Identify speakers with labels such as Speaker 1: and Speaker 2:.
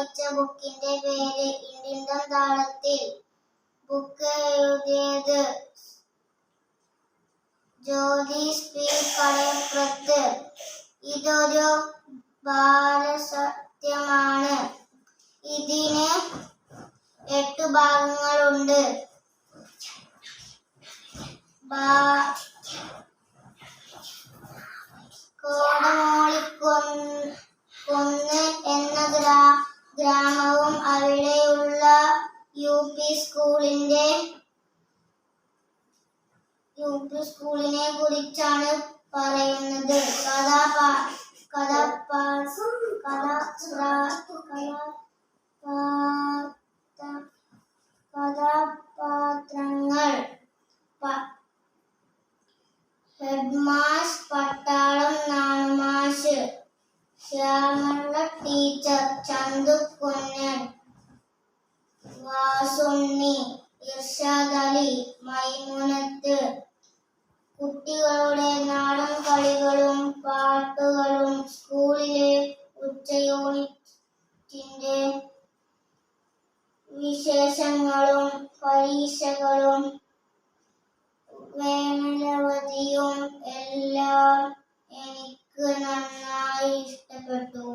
Speaker 1: വായിച്ച ബുക്കിന്റെ പേര് ഇന്ത്യൻ താളത്തിൽ. ബുക്ക് എഴുതിയത് ജ്യോതിസ് പി. കടയപ്പുറത്ത് ഇതൊരു ബാലസത്യമാണ്. ഇതിന് എട്ട് ഭാഗങ്ങളുണ്ട്. ബാ- ഗ്രാമവും അവിടെയുള്ള യു പി സ്കൂളിന്റെ യു പി സ്കൂളിനെ കുറിച്ചാണ് പറയുന്നത്. കഥാപാ കഥാപാ കഥാ കഥാപാത്രങ്ങൾ ഹെഡ്മാസ് പട്ടാളം ശ്യാമള ടീച്ചർ ചന്തുക്കുഞ്ഞൻ വാസുണ്ണി ഇർഷാദ് അലി കുട്ടികളുടെ നാടൻ കളികളും പാട്ടുകളും സ്കൂളിലെ ഉച്ചയൂണിറ്റിന്റെ വിശേഷങ്ങളും പരീക്ഷകളും വേനലവധിയും എല്ലാം എനിക്ക് നന്നായി ഇഷ്ടപ്പെട്ടു.